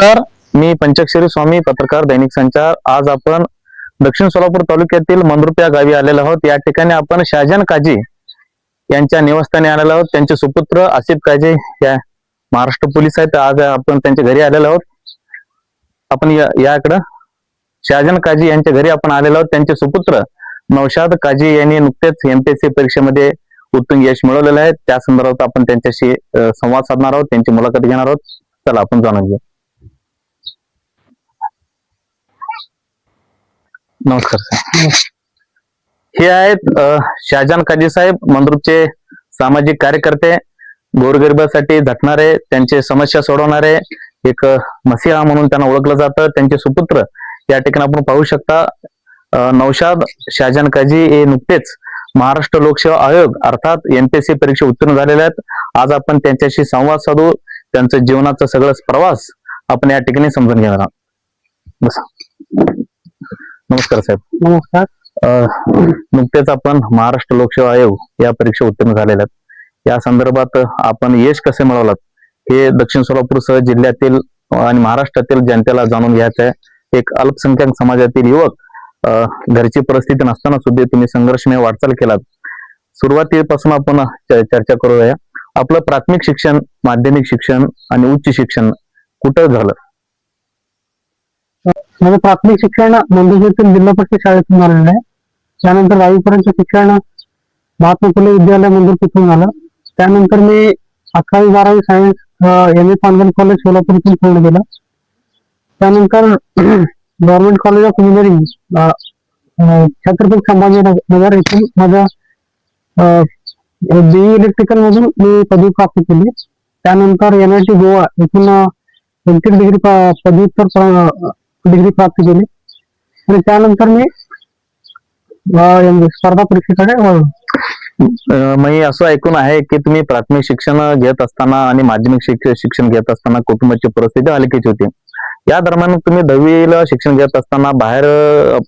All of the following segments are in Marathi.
नमस्कार मी पंचाक्षरी स्वामी पत्रकार दैनिक संचार. आज आपण दक्षिण सोलापूर तालुक्यातील मंद्रुप या गावी आलेलो आहोत. या ठिकाणी आपण शाहजान काजी यांच्या निवासस्थानी आलेलो आहोत. त्यांचे सुपुत्र आसिफ काजी या महाराष्ट्र पोलीस आहेत. आज आपण त्यांच्या घरी आलेलो आहोत. आपण या- याकडं शहाजान काजी यांच्या घरी आपण आलेलो आहोत. त्यांचे सुपुत्र नौशाद काजी यांनी नुकतेच एमपीएससी परीक्षेमध्ये उत्तम यश मिळवलेलं आहे. त्या संदर्भात आपण त्यांच्याशी संवाद साधणार आहोत. त्यांची मुलाखत घेणार आहोत. चला आपण जाणून घेऊ. नमस्कार हे आहेत शाहजान शहाजान काजी साहेब मंद्रुपचे सामाजिक कार्यकर्ते गोरगरिबासाठी झटणारे त्यांचे समस्या सोडवणारे एक मसिहा मसीहा म्हणून त्यांना ओळखलं जातं. त्यांचे सुपुत्र या ठिकाणी आपण पाहू शकता. नौशाद शहाजान काजी हे नुकतेच महाराष्ट्र लोकसेवा आयोग अर्थात एमपीएससी परीक्षा उत्तीर्ण झालेले आहेत. आज आपण त्यांच्याशी संवाद साधू. त्यांचं जीवनाचा सगळं प्रवास आपण या ठिकाणी समजून घेणार आहोत. बसा. नमस्कार साहेब. नमस्कार. अ, नुकतेच आपण महाराष्ट्र लोकसेवा आयोग या परीक्षा उत्तीर्ण झालेल्या आहेत. या संदर्भात आपण यश कसे मिळवलात हे दक्षिण सोलापूरसह जिल्ह्यातील आणि महाराष्ट्रातील जनतेला जाणून घ्यायचं आहे. एक अल्पसंख्याक समाजातील युवक अ, घरची परिस्थिती नसताना सुद्धा तुम्ही संघर्षमय वाटचाल केलात. सुरुवातीपासून आपण च- चर्चा करूया. आपलं प्राथमिक शिक्षण माध्यमिक शिक्षण आणि उच्च शिक्षण कुठं झालं? माझं प्राथमिक शिक्षण मंदुरतील जिल्हा परिषद शाळेतून झालेलं आहे. त्यानंतर दहावीपर्यंत शिक्षण महात्मा फुले विद्यालय मंदिर तिथून झालं. त्यानंतर मी अकरावी बारावी science M A Pangal college Solapur इथून पूर्ण केलं. त्यानंतर government college of engineering Chhatrapati Sambhajinagar येथून माझं बीई इलेक्ट्रिकल मधून मी पदवी प्राप्त केली. त्यानंतर एन आय टी गोवा येथून एमटेक डिग्री पदव्युत्तर डिग्री प्राप्त केली. आणि त्यानंतर मी स्पर्धा परीक्षेकडे वळलो. मी असं ऐकून आहे की तुम्ही प्राथमिक शिक्षण घेत असताना आणि माध्यमिक शिक्षण घेत असताना कुटुंबाची परिस्थिती हलकीची होती. या दरम्यान तुम्ही दहावीला शिक्षण घेत असताना बाहेर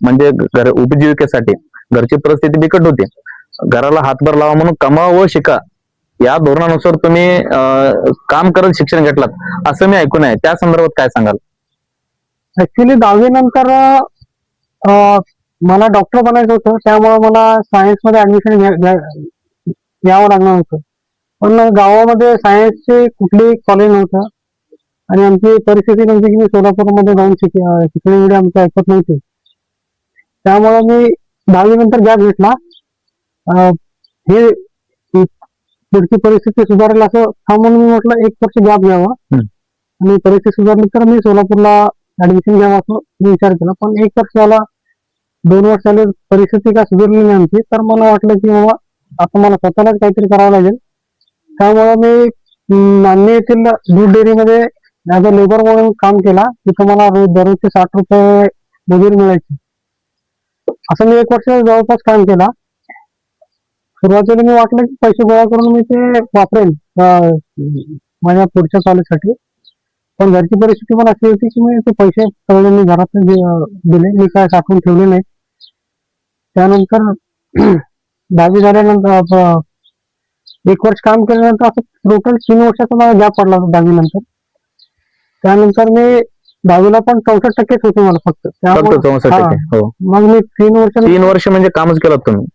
म्हणजे घर उपजीविकेसाठी घरची परिस्थिती बिकट होती. घराला हातभार लावा म्हणून कमा व शिका या धोरणानुसार तुम्ही काम करत शिक्षण घेतलात असं मी ऐकून आहे. त्या संदर्भात काय सांगाल? ऍक्च्युली दहावी नंतर अं, मला डॉक्टर बनायचं होतं. त्यामुळे मला सायन्समध्ये ऍडमिशन घ्यावं लागणार होतं. पण गावामध्ये सायन्सचे कुठलेही कॉलेज नव्हतं. आणि आमची परिस्थिती नव्हती की मी सोलापूरमध्ये जाऊन शिक शिकणे एवढी आमचं ऐकत नव्हती. त्यामुळे मी दहावी नंतर गॅप घेतला. हे पुढची परिस्थिती सुधारेल असं थांबून मी म्हटलं एक वर्ष गॅप घ्यावा. आणि परिस्थिती सुधारली तर मी सोलापूरला ऍडमिशन घ्यावं असं मी विचार केला. पण एक वर्षाला दोन वर्ष परिस्थिती का सुधारली नाही आमची तर मला वाटलं की बाबा आता मला स्वतःलाच काहीतरी करावं लागेल. त्यामुळे मी अं, येथील दूध डेअरीमध्ये ऍज अ लेबर म्हणून काम केला. तिथं मला रोज दररोजचे साठ रुपये मजुरी मिळायची. असं मी एक वर्ष जवळपास काम केला. सुरुवातीला मी वाटलं की पैसे गोळा करून मी ते वापरेन माझ्या पुढच्या कॉलेजसाठी पण घरची परिस्थिती पण अशी होती की मी ते पैसे सगळे मी घरात दिले. मी काय साठवून ठेवले नाही. त्यानंतर दहावी झाल्यानंतर एक वर्ष काम केल्यानंतर असं टोटल तीन वर्षाचा मला गॅप पडला होता दहावी नंतर त्यानंतर मी दहावीला पण चौसष्ट टक्केच होते मला फक्त. त्यामुळे हा. मग मी तीन वर्ष तीन वर्ष म्हणजे कामच केलं तुम्ही?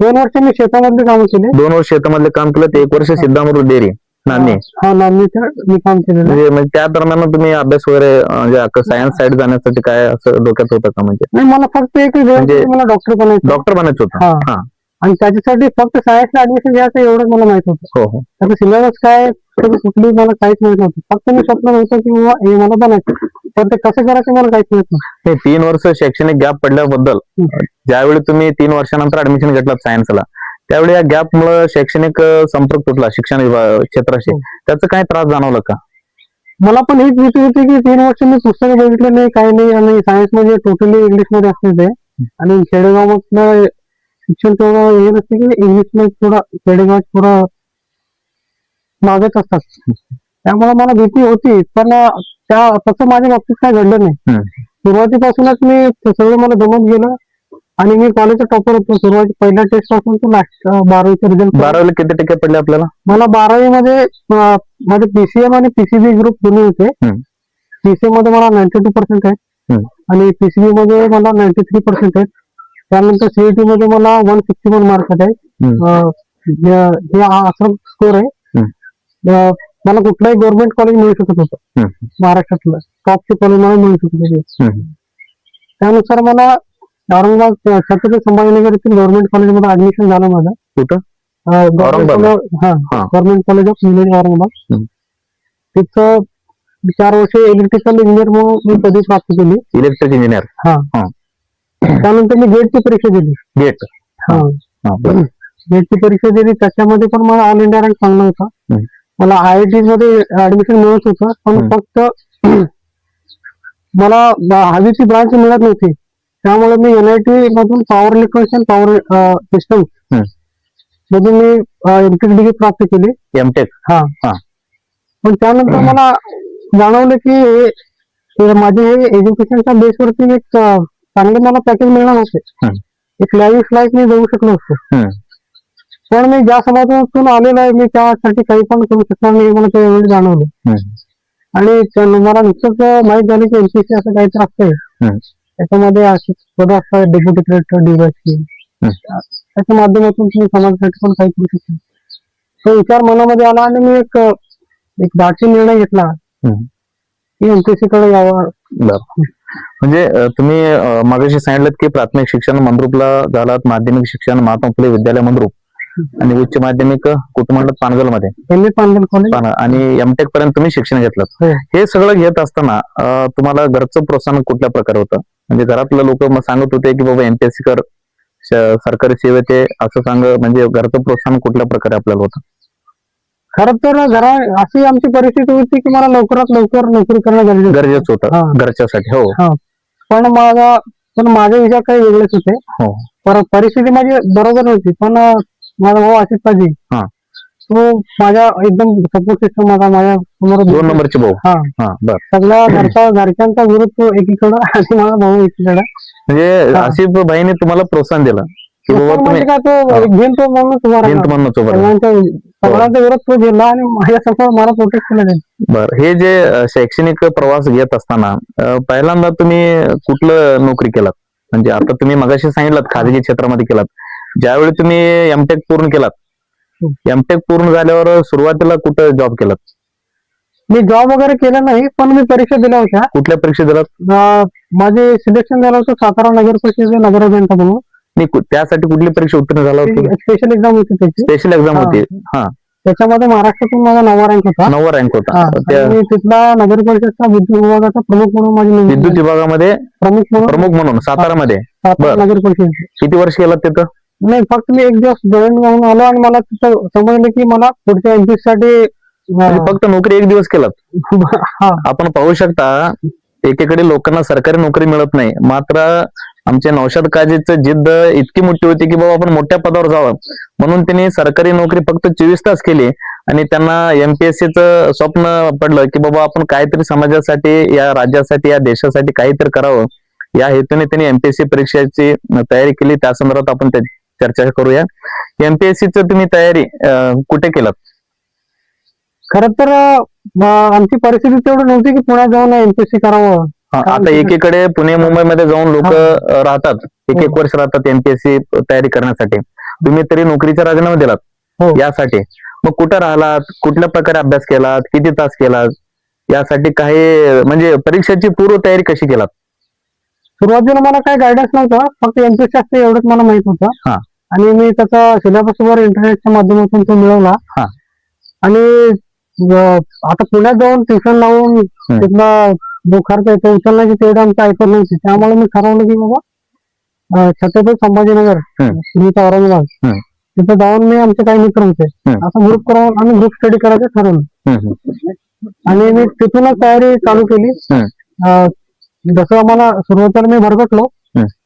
दोन वर्ष मी शेतामधले काम केले. दोन वर्ष शेतामधले काम केलं ते एक वर्ष सिद्धामृत डेअरी. नांदणी हा नांदणीचं मी काम केलेलं. आहे. म्हणजे म्हणजे त्या दरम्यान तुम्ही अभ्यास वगैरे म्हणजे सायन्स साईड जाण्यासाठी काय असं डोक्यात होतं का म्हणजे? नाही मला फक्त एक ध्येय म्हणजे की मला डॉक्टर बनायचं डॉक्टर बनायचं होतं. हा. हा. आणि त्याच्यासाठी फक्त सायन्सला ऍडमिशन घ्यायचं एवढंच मला माहीत होतं. हो हो. त्याचं सिलेबस काय त्याचं कुठली मला काहीच माहीत नव्हतं. फक्त मी स्वप्न नव्हतं की बाबा हे मला बनायचं पण ते कसं करायचं मला काहीच माहीत नव्हतं. हे तीन वर्ष शैक्षणिक गॅप पडल्याबद्दल हम्म. ज्यावेळी तुम्ही तीन वर्षानंतर ऍडमिशन घेतलं सायन्सला त्यावेळी या गॅप मुळे शैक्षणिक संपर्क तुटला शिक्षण क्षेत्राशी. हो. त्याचं काय त्रास जाणवलं का? मला पण हीच भीती होती की तीन वर्ष मी पुस्तकं बघितले नाही काही नाही आणि सायन्समध्ये टोटली इंग्लिशमध्ये असते ते आणि खेडेगाव मधलं शिक्षण तेवढं हे नसते की इंग्लिशमध्ये थोडं खेडेगाव थोडं मागत असतात. त्यामुळे मला भीती होती पण त्या तसं माझ्या बाबतीत काय घडलं नाही. सुरुवातीपासूनच मी सगळं मला जमत गेलं. आणि मी कॉलेजचा टॉपर होतो. सुरुवाती पहिल्या टेस्टपासून तो लास्ट बारावीचा रिझल्ट बारावीला किती टक्के पडले आपल्याला? मला बारावी मध्ये माझे पीसीएम आणि पीसीबी ग्रुप दोन्ही होते. हम्म. पीसी मध्ये मला नाईन्टी टू पर्सेंट आहे. आणि पीसीबी मध्ये मला नाईन्टी थ्री पर्सेंट आहे त्यानंतर सीईटी मध्ये मला वन सिक्स्टी वन मार्क आहे हे असा स्कोर आहे. मला कुठलाही गव्हर्नमेंट कॉलेज मिळू शकत होतं. महाराष्ट्रातलं. टॉपचे कॉलेज मला मिळू शकत होते. त्यानुसार मला औरंगाबाद छत्रपती संभाजीनगर येथील गव्हर्नमेंट कॉलेजमध्ये ऍडमिशन झालं माझं. कुठं? college- हा हा. Government college of engineering Aurangabad. हम्म. तिथं चार वर्ष इलेक्ट्रिकल इंजिनियर म्हणून मी पदवी प्राप्त केली. Electric engineer. त्यानंतर मी गेटची परीक्षा दिली. गेट हा. गेटची परीक्षा दिली. त्याच्यामध्ये पण मला ऑल इंडिया रँक चांगला होता. हम्म. मला आय आय टी मध्ये ऍडमिशन मिळत होतं. पण हम्म. फक्त मला ब- हवी ती ब्रांच मिळत नव्हती. त्यामुळे मी एनआयटी मधून पॉवर इलेक्ट्रिशियन पॉवर सिस्टम. मधून मी एमटेक डिग्री प्राप्त केली एमटेक हा हा. पण त्यानंतर मला जाणवलं की माझे हे एज्युकेशनच्या बेसवरती एक चांगले मला पॅकेज मिळणार हम्म. एक लाईफ लाईफ मी जगू शकलो असतो. पण मी ज्या समाजातून आलेलो आहे मी त्यासाठी काही पण करू शकणार नाही मला त्यावेळी जाणवलं. आणि मला नुकतंच माहीत झालं की एनसीसी असं काहीतरी असतंय. त्याच्यामध्ये अशी असतात डेप्युटी कलेक्टर डीवायसी. त्याच्या माध्यमातून तुम्ही समाजासाठी पण काही करू शकता. तो विचार मनामध्ये आला आणि मी एक एक धाडसी निर्णय घेतला. की एमपीएससी कडे यावं. बरं. म्हणजे तुम्ही मागाशी सांगितलं की प्राथमिक शिक्षण मंद्रुपला झालात माध्यमिक शिक्षण महात्मा फुले विद्यालय मंद्रुप आणि उच्च माध्यमिक कुठं म्हणलं पानगलमध्ये पानगल आणि एमटेक पर्यंत तुम्ही शिक्षण घेतलं हो. हे सगळं घेत असताना तुम्हाला घरचं प्रोत्साहन कुठल्या प्रकारे होतं? म्हणजे घरातलं लोक मग सांगत होते की बाबा एमपीएससी कर सरकारी सेवेत असं सांग म्हणजे घरचं प्रोत्साहन कुठल्या प्रकारे आपल्याला होतं खरं तर घरा अशी आमची परिस्थिती होती की मला लवकरात लवकर नोकरी करणं गरजेचं होतं. गरजेचं. होतं घरच्यासाठी हो पण माझा पण माझे विचार काही वेगळेच होते हो पर परिस्थिती माझी बरोबर नव्हती पण माझा भाऊ आशिष हा. तो माझ्या एकदम सपोर्ट सिस्टम माझा माझ्यासमोर दोन नंबरचे भाऊ. हा. हा बर. सगळ्या घरचा घरच्यांचा विरोध तो एकीकडं आणि माझा भाऊ एकीकडं म्हणजे हा. आसिफ भाईने तुम्हाला प्रोत्साहन दिलं. की बाबा पण तुम्ही म्हणजे काय तो घेऊन तो म्हणून म्हणणं सोबत सगळ्यांचा सगळ्यांचा विरोध तो झेलला आणि माझ्यासमोर मला प्रोटेक्ट केलं त्यांनी. बर. हे जे अ, शैक्षणिक प्रवास घेत असताना अ, पहिल्यांदा तुम्ही कुठलं नोकरी केलात? म्हणजे आता तुम्ही मगाशी सांगितलं खाजगी क्षेत्रामध्ये केलात. ज्यावेळी तुम्ही एमटेक पूर्ण केलात एमटेक पूर्ण झाल्यावर सुरुवातीला कुठं जॉब केलात? मी जॉब वगैरे केला नाही पण मी परीक्षा दिल्या होत्या. कुठल्या परीक्षा दिलात? अं, माझे सिलेक्शन झालं होतं सातारा नगर परिषद नगर अभियंता म्हणून. मी कु- त्यासाठी कुठली परीक्षा उत्तीर्ण झाला होता? स्पेशल एक्झाम होती त्याची. स्पेशल एक्झाम हा. होती. हा. त्याच्यामध्ये महाराष्ट्रातून माझा नवा रँक होता. नववा रँक हा, होता त्या आणि तिथला नगर परिषदचा विद्युत विभागाचा प्रमुख म्हणून माझी विद्युत. विभागामध्ये प्रमुख म्हणून. प्रमुख म्हणून सातारामध्ये. सातारा बरं. नगर परिषद किती वर्ष केलात तिथं? नाही फक्त मी एक दिवस जॉईन होऊन आलो आणि मला तिथं समजलं की मला पुढच्या एमपी साठी म्हणजे फक्त नोकरी एक दिवस केलात. हा. आपण पाहू शकता एकीकडे लोकांना सरकारी नोकरी मिळत नाही. मात्र आमच्या नौशाद काजीचं जिद्द इतकी मोठी होती की बाबा आपण मोठ्या पदावर जावं. म्हणून त्यांनी सरकारी नोकरी फक्त चोवीस तास केली आणि त्यांना एमपीएससीचं स्वप्न पडलं की बाबा आपण काहीतरी समाजासाठी या राज्यासाठी या देशासाठी काहीतरी करावं. या हेतूने त्यांनी एमपीएससी परीक्षेची तयारी केली. त्या संदर्भात आपण चर्चा करूया. एमपीएससीचं तुम्ही तयारी कुठे केलात? खर तर आमची परिस्थिती तेवढी नव्हती की पुण्यात जाऊन एमपीएससी करावं. आता एकीकडे पुणे मुंबईमध्ये जाऊन लोक. राहतात. एक एक हो. वर्ष राहतात एमपीएससी तयारी करण्यासाठी. तुम्ही तरी नोकरीचा राजीनामा दिलात. हो. यासाठी. मग कुठं राहिलात? कुठल्या प्रकारे अभ्यास केलात? किती तास केलात? यासाठी काही म्हणजे परीक्षेची पूर्व तयारी कशी केलात? सुरुवातीला मला काही गायडन्स नव्हता फक्त एमपीएससी असते एवढंच मला माहीत हा. होतं आणि मी त्याचा सिलेबस वर इंटरनेटच्या माध्यमातून तो मिळवला हा. आणि अं, आता पुण्यात जाऊन ट्युशन लावून तिथला जो खर्च आहे तो उचलण्याची तेवढं आमचं ऐकत नव्हती त्यामुळे मी ठरवलं की बाबा अं, छत्रपती संभाजीनगर हम्म. इथं औरंगाबाद हम्म. तिथं जाऊन मी आमचे काही मित्र होते हम्म. असं ग्रुप करून आम्ही ग्रुप स्टडी करायचं ठरवलं हम्म, हम्म. आणि मी तिथूनच तयारी चालू केली हम्म. अं, जसं मला सुरुवातीला मी भरकटलो.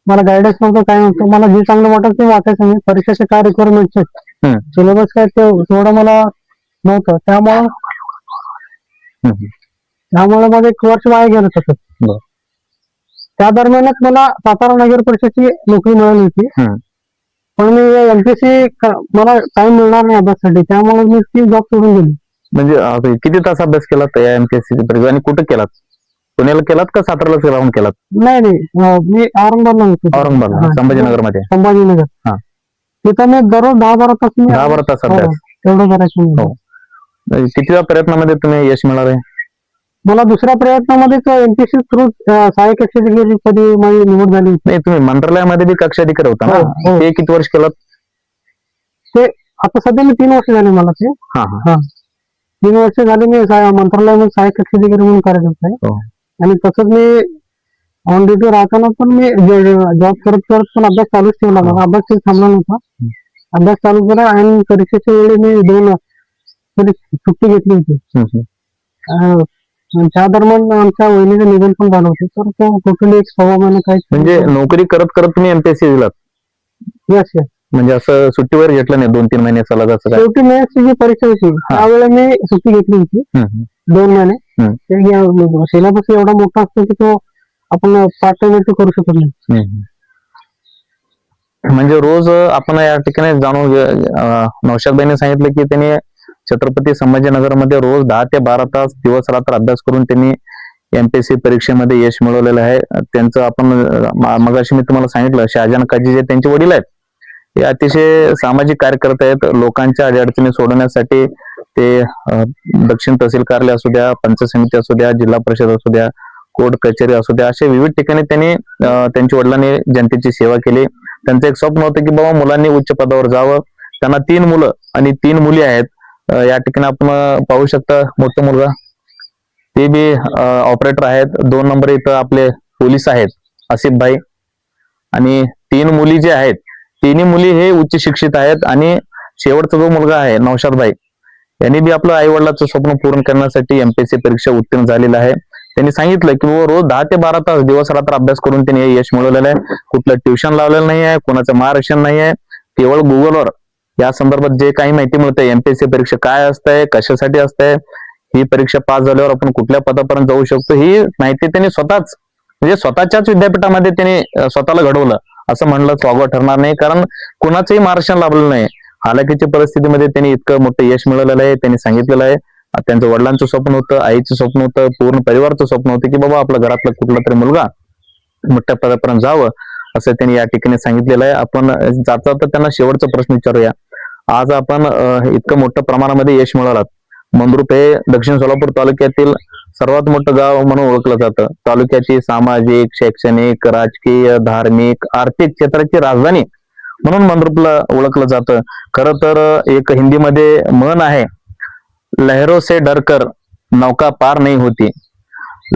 मला गायडन्स नव्हतं काय नव्हतं मला जे चांगलं वाटत ते वाचायचं मी परीक्षेचे काय हम्म. सिलेबस काय ते तेवढं मला नव्हतं त्यामुळं. त्यामुळे माझं एक वर्ष वाया गेलं तसं. त्या दरम्यानच मला सातारा नगर परिषदची नोकरी मिळाली होती. पण मी एमपीएससी मला टाइम मिळणार नाही अभ्यासासाठी त्यामुळे मी ती जॉब सोडून गेली म्हणजे किती तास अभ्यास केलात या एमपीएससी परीक्षा आणि कुठं केलात पुण्याला केलात का सातारालाच राहून केलात? नाही नाही. अं, मी औरंगाबादला होतो. औरंगाबादला. हा. संभाजीनगरमध्ये संभाजीनगर. हा. तिथं मी दररोज दहा बारा तास मी दहा बारा तास हो, अभ्यास तेवढं करायचं मी. हो. किती प्रयत्नामध्ये तुम्ही यश मिळाले मला दुसऱ्या प्रयत्नामध्येच एमपीसी थ्रू सहाय्यक अधिकारी कधी माझी निवड झाली नाही तुम्ही मंत्रालयामध्ये बी कक्षा अधिकारी होता हो, ना हो. ते किती वर्ष केलात? ते आता सध्या मी तीन वर्ष झाले मला ते. हा हा. तीन वर्ष झाले मी सा- मंत्रालयामध्ये सहाय्यक अधिकारी म्हणून कार्यरत आहे. हो. आणि तसंच मी ऑन ड्युटी राहताना पण मी जॉब करत करत पण अभ्यास चालूच ठेवला माझा अभ्यास थांबला नव्हता. अभ्यास चालू केला आणि परीक्षेच्या वेळी मी दोन सुट्टी घेतली होती. त्या दरम्यान आमच्या वहिनीचं निधन पण झालं होतं. तर तो टोटली एक सव्वा महिना काही म्हणजे नोकरी करत करत तुम्ही एमपीएससी दिलात? यस यस म्हणजे असं सुट्टीवर घेतलं नाही दोन तीन महिने सलग असं काय? शेवटी मेन्सची जी परीक्षा होती. त्यावेळेला मी सुट्टी घेतली होती. दोन महिने. सिलेबस एवढा मोठा असतो की तो आपण पार्ट टाइम करू शकत नाही. म्हणजे रोज आपण या ठिकाणी जाणून नौशादबाईने सांगितलं की त्यांनी छत्रपती संभाजीनगरमध्ये रोज दहा ते बारा तास दिवस रात्र अभ्यास करून त्यांनी एमपीएससी परीक्षेमध्ये यश मिळवलेलं आहे. त्यांचं आपण मगाशी मी तुम्हाला सांगितलं शहाजान काजी जे त्यांचे वडील आहेत ते अतिशय सामाजिक कार्यकर्ते आहेत. लोकांच्या अडचणी सोडवण्यासाठी ते दक्षिण तहसील कार्यालय असू द्या पंचायत समिती असू द्या जिल्हा परिषद असू द्या कोर्ट कचेरी असू द्या अशा विविध ठिकाणी त्यांनी त्यांच्या वडिलांनी जनतेची सेवा केली. त्यांचं एक स्वप्न होतं की बाबा मुलांनी उच्च पदावर जावं. त्यांना तीन मुलं आणि तीन मुली आहेत. या ठिकाणी आपण पाहू शकता मोठा मुलगा. ते बी ऑपरेटर आहेत. दोन नंबर इथं आपले पोलीस आहेत आसिफ भाई. आणि तीन मुली जे आहेत तिन्ही मुली हे उच्च शिक्षित आहेत आणि शेवटचा जो मुलगा आहे नौशाद भाई. यांनी बी आपलं आई वडिलाचं स्वप्न पूर्ण करण्यासाठी एमपीएससी परीक्षा उत्तीर्ण झालेलं आहे. त्यांनी सांगितलं की रोज दहा ते बारा तास दिवस रात्र अभ्यास करून त्यांनी हे यश मिळवलेलं आहे. कुठलं ट्युशन लावलेलं नाही आहे कोणाचं मार्गदर्शन नाही आहे. केवळ गुगलवर या संदर्भात जे काही माहिती मिळते एमपीएससी परीक्षा काय असतंय कशासाठी असतंय ही परीक्षा पास झाल्यावर आपण कुठल्या पदापर्यंत जाऊ शकतो ही माहिती त्यांनी स्वतःच म्हणजे स्वतःच्याच विद्यापीठामध्ये त्यांनी स्वतःला घडवलं. असं म्हणलं स्वागत ठरणार नाही कारण कुणाचंही मार्गदर्शन लाभलेलं नाही. हालाकीच्या परिस्थितीमध्ये त्यांनी इतकं मोठं यश मिळवलेलं आहे. त्यांनी सांगितलेलं आहे. त्यांचं वडिलांचं स्वप्न होतं आईचं स्वप्न होतं पूर्ण परिवारचं स्वप्न होतं की बाबा आपल्या घरातला कुठला तरी मुलगा मोठ्या पदापर्यंत जावं असं त्यांनी या ठिकाणी सांगितलेलं आहे. आपण जाता जाता त्यांना शेवटचा प्रश्न विचारूया. आज आपण इतकं मोठ्या प्रमाणामध्ये यश मिळवलात. मंद्रुप हे दक्षिण सोलापूर तालुक्यातील सर्वात मोठं गाव म्हणून ओळखलं जातं. तालुक्याची सामाजिक शैक्षणिक राजकीय धार्मिक आर्थिक क्षेत्राची राजधानी म्हणून मंद्रुपला ओळखलं जातं. खर तर एक हिंदीमध्ये म्हण आहे लहरो से डरकर नौका पार नाही होती.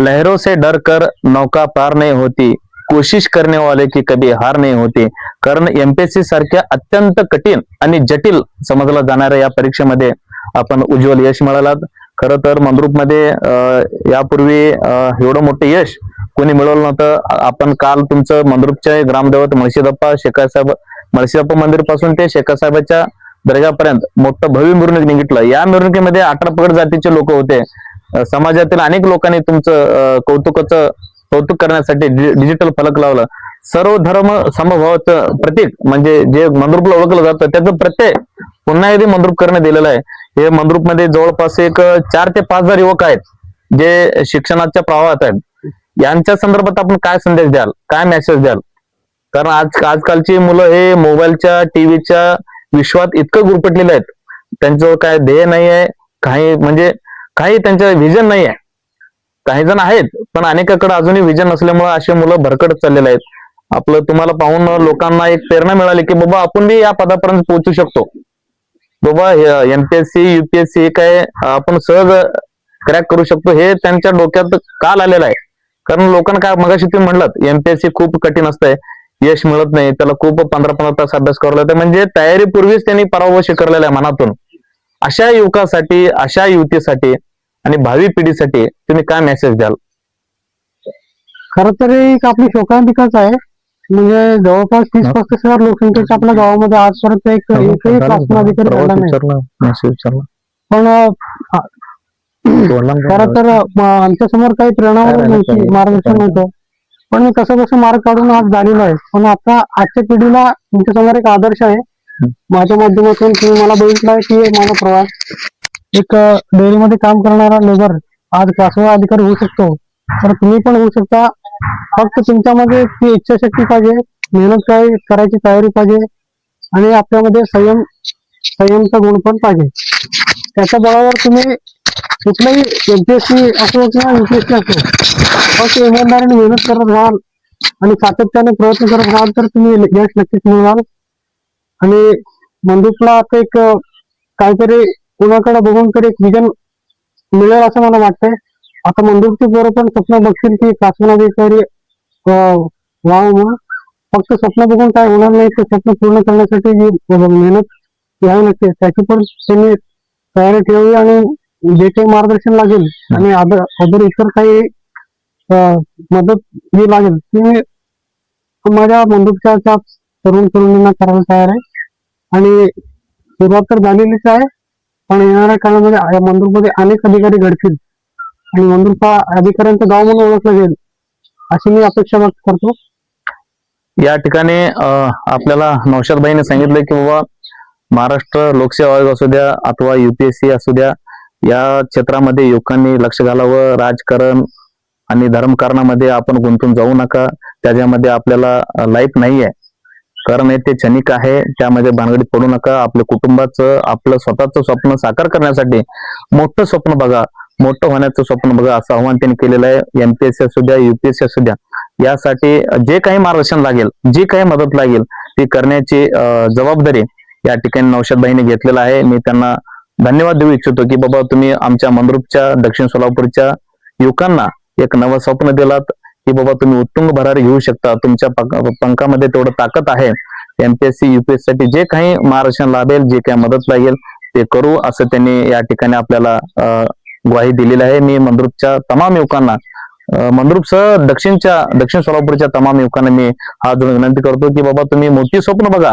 लहरो से डरकर नौका पार नाही होती. कोशिश करने वाले की कधी हार नाही होती. कारण एमपीएससी सारख्या अत्यंत कठीण आणि जटिल समजला जाणाऱ्या या परीक्षेमध्ये आपण उज्ज्वल यश मिळालात. खरं तर मंद्रुपमध्ये अं, यापूर्वी एवढं मोठं यश कोणी मिळवलं नव्हतं. आपण काल तुमचं मंद्रुपचे ग्रामदेवत शेखर साहेब मळशीदप्पा मंदिरपासून ते शेखासाहेबाच्या दर्गापर्यंत मोठं भव्य मिरवणूक निघितलं. या मिरवणुकीमध्ये अठरा पगड जातीचे लोक होते. समाजातील अनेक लोकांनी तुमचं कौतुकाचं कौतुक करण्यासाठी डिजिटल फलक लावलं. सर्व धर्म समभावाचं प्रतीक म्हणजे जे मंद्रुपला ओळखलं जातं त्याचं प्रत्यय पुन्हा एकदा मंद्रुप करण्यात दिलेलं आहे. हे मंद्रूपमध्ये जवळपास एक चार ते पाच हजार युवक आहेत जे शिक्षणाच्या प्रवाहात आहेत. यांच्या संदर्भात आपण काय संदेश द्याल? काय मेसेज द्याल? कारण आज आजकालची मुलं हे मोबाईलच्या टीव्हीच्या विश्वात इतकं गुरपटलेले आहेत. त्यांचं काय ध्येय नाही आहे काही म्हणजे काही त्यांचं व्हिजन नाही आहे काही जण आहेत पण अनेकाकडे अजूनही व्हिजन नसल्यामुळे असे मुलं भरकटत चाललेले आहेत. आपलं तुम्हाला पाहून लोकांना एक प्रेरणा मिळाली की बाबा आपण बी या पदापर्यंत पोहोचू शकतो. बाबा एमपीएससी युपीएससी हे काय आपण सहज क्रॅक करू शकतो हे त्यांच्या डोक्यात काल आलेलं आहे. कारण लोकांना काय मगाशी तुम्ही म्हणलात एमपीएससी खूप कठीण असतंय. यश मिळत नाही त्याला खूप पंधरा पंधरा तास अभ्यास करावा लागतो. म्हणजे तयारीपूर्वीच त्यांनी पराभव स्वीकारलेला आहे मनातून. अशा युवकासाठी अशा युवतीसाठी आणि भावी पिढीसाठी तुम्ही काय मेसेज द्याल? खरं तर एक आपली शोकांतिकाच आहे. म्हणजे जवळपास तीस पस्तीस हजार लोकसंख्येच्या आपल्या गावामध्ये आजपर्यंत एक एकही शासनाधिकारी झाला नाही. पण खरं तर आमच्यासमोर काही प्रेरणा? मार्गदर्शन नव्हतं. पण मी कसं कसं मार्ग काढून आज झालेलो आहे. पण आता आजच्या पिढीला तुमच्यासमोर एक आदर्श आहे. माझ्या माध्यमातून तुम्ही मला बघितलंय की माझा प्रवास. एक डेअरीमध्ये काम करणारा लेबर आज कासवा अधिकारी होऊ शकतो. तर तुम्ही पण होऊ शकता. फक्त तुमच्यामध्ये ती इच्छाशक्ती पाहिजे. मेहनत काय करायची तयारी पाहिजे. आणि आपल्यामध्ये संयम संयमचा गुण पण पाहिजे. त्याच्या बळावर तुम्ही कुठलाही एमपीएससी असो किंवा युपीएससी असो फक्त इमानदारीने मेहनत करत राहाल आणि सातत्याने प्रयत्न करत राहाल तर तुम्ही यश नक्कीच मिळवाल. आणि मंदिरला आता एक काहीतरी कुणाकडे बघून तरी एक विजन मिळेल असं मला वाटतंय. आता मंदूपची पोरं पण स्वप्न बघशील की शासनाधिकारी व्हावं म्हणून. फक्त स्वप्न बघून काय होणार नाही ते स्वप्न पूर्ण करण्यासाठी जी मेहनत घ्यावी लागते त्याची पण त्यांनी तयारी ठेवावी आणि जे काही मार्गदर्शन लागेल आणि अदर अदर इतर काही मदत जी लागेल. ती मी माझ्या मंदूपच्या तरुण तरुणींना करायला तयार आहे. आणि सुरुवात तर झालेलीच आहे पण येणाऱ्या काळामध्ये या मंदूरमध्ये अनेक अधिकारी घडतील. आणि मंदूर अधिकाऱ्यांचं गाव म्हणून ओळखलं जाईल अशी मी अपेक्षा व्यक्त करतो. या ठिकाणी आपल्याला नौशादबाईने सांगितलं की बाबा महाराष्ट्र लोकसेवा आयोग असू द्या अथवा युपीएससी असू द्या या क्षेत्रामध्ये युवकांनी लक्ष घालावं राजकारण आणि धर्मकारणामध्ये आपण गुंतून जाऊ नका. त्याच्यामध्ये आपल्याला लाईफ नाही आहे कारण ते क्षणिक आहे. त्यामध्ये भानगडीत पडू नका. आपल्या कुटुंबाचं आपलं स्वतःचं स्वप्न साकार करण्यासाठी मोठं स्वप्न बघा. मोठं होण्याचं स्वप्न बघा. असं आव्हान त्यांनी केलेलं आहे. एमपीएससी असू द्या युपीएससी असू द्या. यासाठी जे काही मार्गदर्शन लागेल जी काही मदत लागेल ती करण्याची जबाबदारी या ठिकाणी नौशादबाईने घेतलेला आहे. मी त्यांना धन्यवाद देऊ इच्छितो की बाबा तुम्ही आमच्या मंद्रुपच्या दक्षिण सोलापूरच्या युवकांना एक नवं स्वप्न दिलात की बाबा तुम्ही उत्तुंग भरारी घेऊ शकता. तुमच्या पंखामध्ये तेवढं ताकद आहे. एमपीएससी युपीएससी साठी जे काही मार्गदर्शन लाभेल जे काही मदत लागेल ते करू असं त्यांनी या ठिकाणी आपल्याला अं, ग्वाही दिलेली आहे. मी मंद्रुपच्या तमाम युवकांना अं, मंद्रुपसह दक्षिणच्या दक्षिण सोलापूरच्या तमाम युवकांना मी हात जोडून विनंती करतो की बाबा तुम्ही मोठी स्वप्न बघा.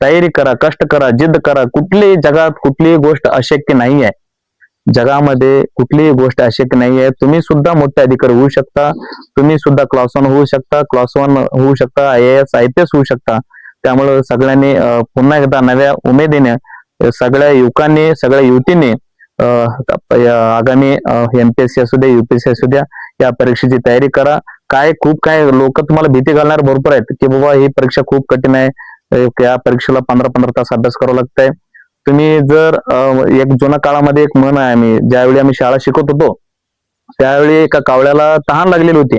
तयारी करा कष्ट करा जिद्द करा. कुठलीही जगात कुठलीही गोष्ट अशक्य नाही आहे जगामध्ये कुठलीही गोष्ट अशक्य नाही आहे तुम्ही सुद्धा मोठे अधिकारी होऊ शकता. तुम्ही सुद्धा क्लास वन होऊ शकता. क्लास वन होऊ शकता. I S I P S होऊ शकता. त्यामुळे सगळ्यांनी पुन्हा एकदा नव्या उमेदीने सगळ्या युवकांनी सगळ्या युवतींनी आगामी एमपीएससी असू द्या युपीएससी असू द्या या परीक्षेची तयारी करा. काय खूप काय लोक तुम्हाला भीती घालणार भरपूर आहेत की बाबा ही परीक्षा खूप कठीण आहे. या परीक्षेला पंधरा पंधरा तास अभ्यास करावा लागतंय. तुम्ही जर एक जुन्या काळामध्ये एक म्हण आहे आम्ही ज्यावेळी आम्ही शाळा शिकत होतो त्यावेळी एका कावळ्याला तहान लागलेली होती.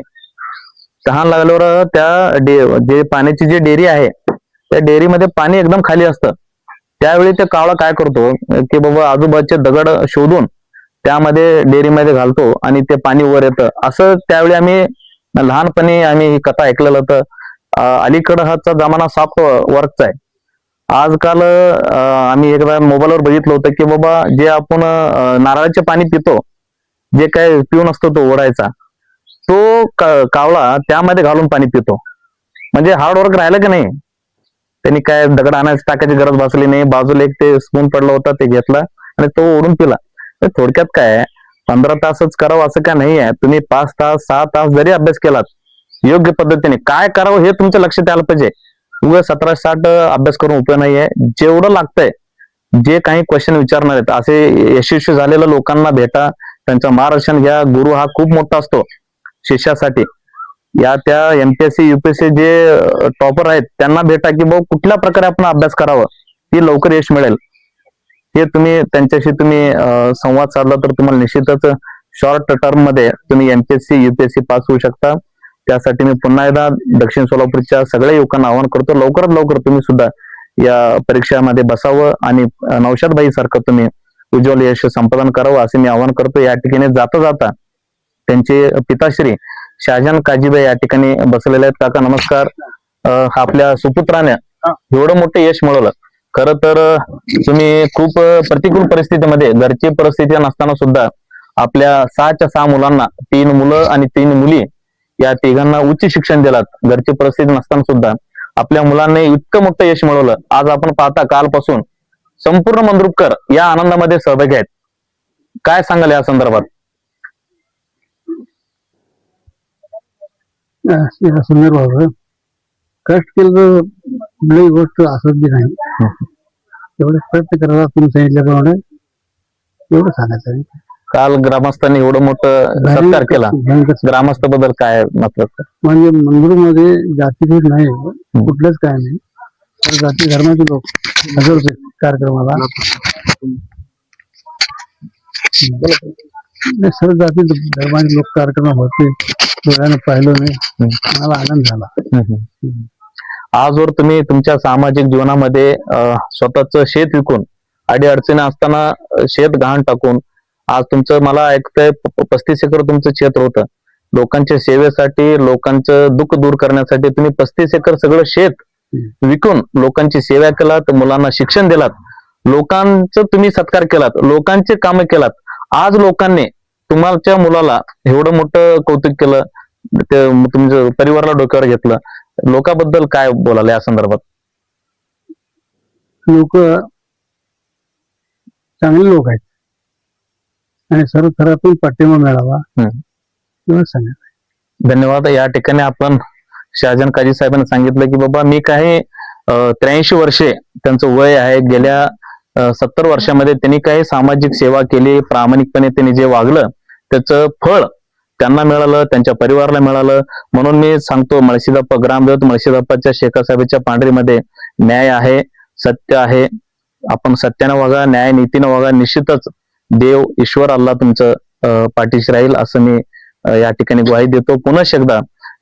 तहान लागल्यावर त्या जे पाण्याची जी डेअरी आहे त्या डेअरीमध्ये पाणी एकदम खाली असतं. त्यावेळी ते कावळा काय करतो की बाबा आजूबाजूचे दगड शोधून त्यामध्ये डेअरीमध्ये घालतो आणि ते पाणी वर येतं. असं त्यावेळी आम्ही लहानपणी आम्ही ही कथा ऐकलेलं होतं. अलीकडं हा जमाना साप वर्कचा आहे. आजकाल आम्ही एकदा मोबाईलवर बघितलं होतं की बाबा जे आपण नारळाचे पाणी पितो जे काय पिऊन असतो तो ओढायचा तो कावळा त्यामध्ये घालून पाणी पितो. म्हणजे हार्ड वर्क राहिलं की नाही? त्यांनी काय दगड आणायची टाकायची गरज भासली नाही बाजूला एक ते स्पून पडलं होतं ते घेतला आणि तो ओढून पिला. तर थोडक्यात काय पंधरा तासच करावं असं काय नाही आहे तुम्ही पाच तास सहा तास जरी अभ्यास केलात योग्य पद्धतीने काय करावं हे तुमच्या लक्षात आलं पाहिजे. उगा सतरा साठ अभ्यास करून उपयोग नाहीये. जेवढं लागतंय जे काही क्वेश्चन विचारणार आहेत असे यशस्वी झालेल्या लोकांना भेटा त्यांचं मार्गदर्शन घ्या. गुरु हा खूप मोठा असतो शिष्यासाठी. या त्या एमपीएससी युपीएससी जे टॉपर आहेत त्यांना भेटा की भाऊ कुठल्या प्रकारे आपण अभ्यास करावं हे लवकर यश मिळेल. हे तुम्ही त्यांच्याशी तुम्ही संवाद साधला तर तुम्हाला निश्चितच शॉर्ट टर्ममध्ये तुम्ही एमपीएससी युपीएससी पास होऊ शकता. त्यासाठी मी पुन्हा एकदा दक्षिण सोलापूरच्या सगळ्या युवकांना आवाहन करतो लवकरात लवकर तुम्ही सुद्धा या परीक्षामध्ये बसावं आणि नौशादबाई सारखं तुम्ही उज्ज्वल यश संपादन करावं असे मी आवाहन करतो. या ठिकाणी जाता जाता त्यांचे पिताश्री शहाजान काजीबाई या ठिकाणी बसलेले आहेत. काका नमस्कार. आपल्या सुपुत्राने एवढं मोठं यश मिळवलं खर तर तुम्ही खूप प्रतिकूल परिस्थितीमध्ये घरची परिस्थिती नसताना सुद्धा आपल्या सहाच्या सहा मुलांना तीन मुलं आणि तीन मुली या तिघांना उच्च शिक्षण दिलात. घरची परिस्थिती नसताना सुद्धा आपल्या मुलांनी इतकं मोठं यश मिळवलं. आज आपण पाहता कालपासून संपूर्ण मंद्रुपकर या आनंदामध्ये सहभागी आहेत. काय सांगाल या संदर्भात? कष्ट केलं तर कुठलीही गोष्ट असत बी नाही. एवढे प्रयत्न करायला तुम्ही सांगितल्याप्रमाणे एवढं सांगायचं. काल ग्रामस्थांनी एवढं मोठं सत्कार केला. ग्रामस्थबद्दल काय मतलब म्हणजे मंदिरमध्ये जातीभेद नाही. कुठलंच काय नाही. तर जाती धर्माचे लोक हजर होते कार्यक्रमाला. नाही, सर्व जाती धर्माचे लोक कार्यक्रम होते. डोळ्यानं पाहिलं नाही. मला आनंद झाला. आजवर तुम्ही तुमच्या सामाजिक जीवनामध्ये स्वतःच शेत विकून अडी अडचणी असताना शेत गहाण टाकून आज तुमचं मला ऐकतंय पस्तीस एकर तुमचं क्षेत्र होतं. लोकांच्या सेवेसाठी लोकांचं दुःख दूर करण्यासाठी तुम्ही पस्तीस एकर सगळं शेत विकून लोकांची सेवा केलात मुलांना शिक्षण दिलात. लोकांचं तुम्ही सत्कार केलात लोकांचे कामं केलात. आज लोकांनी तुम्हाच्या मुलाला एवढं मोठं कौतुक केलं ते तुमच्या परिवाराला डोक्यावर घेतलं. लोकांबद्दल काय बोलाल या संदर्भात? लोक चांगले लोक आहेत. आणि सर्व थरातून पाठिंबा मिळावा. एवढं सांगा धन्यवाद. या ठिकाणी आपण शहाजान काजी साहेबांनी सांगितलं की बाबा मी काही त्र्याऐंशी वर्षे त्यांचं वय आहे. गेल्या सत्तर वर्षामध्ये त्यांनी काही सामाजिक सेवा केली. प्रामाणिकपणे त्यांनी जे वागलं त्याचं फळ त्यांना मिळालं त्यांच्या परिवाराला मिळालं. म्हणून मी सांगतो मळशीदप्पा ग्रामदेवत मळशीदप्पाच्या शेखा साहेबांच्या पांढरीमध्ये न्याय आहे सत्य आहे. आपण सत्यानं वागा न्याय नीतीनं वागा निश्चितच देव ईश्वर अल्ला तुमचं अं, पाठीशी राहील असं मी या ठिकाणी ग्वाही देतो. पुन्हा एकदा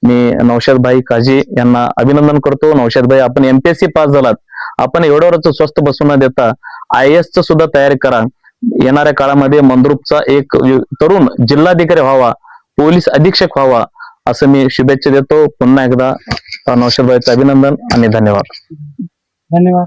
मी नौशाद भाई काजी यांना अभिनंदन करतो. नौशाद भाई आपण एमपीएससी पास झालात. आपण एवढ्यावरच स्वस्त बसू न देता आय एस च सुद्धा तयारी करा. येणाऱ्या काळामध्ये मंद्रुपचा एक तरुण जिल्हाधिकारी व्हावा पोलीस अधीक्षक व्हावा असं मी शुभेच्छा देतो. पुन्हा एकदा नौशाद भाईचं अभिनंदन आणि धन्यवाद. धन्यवाद.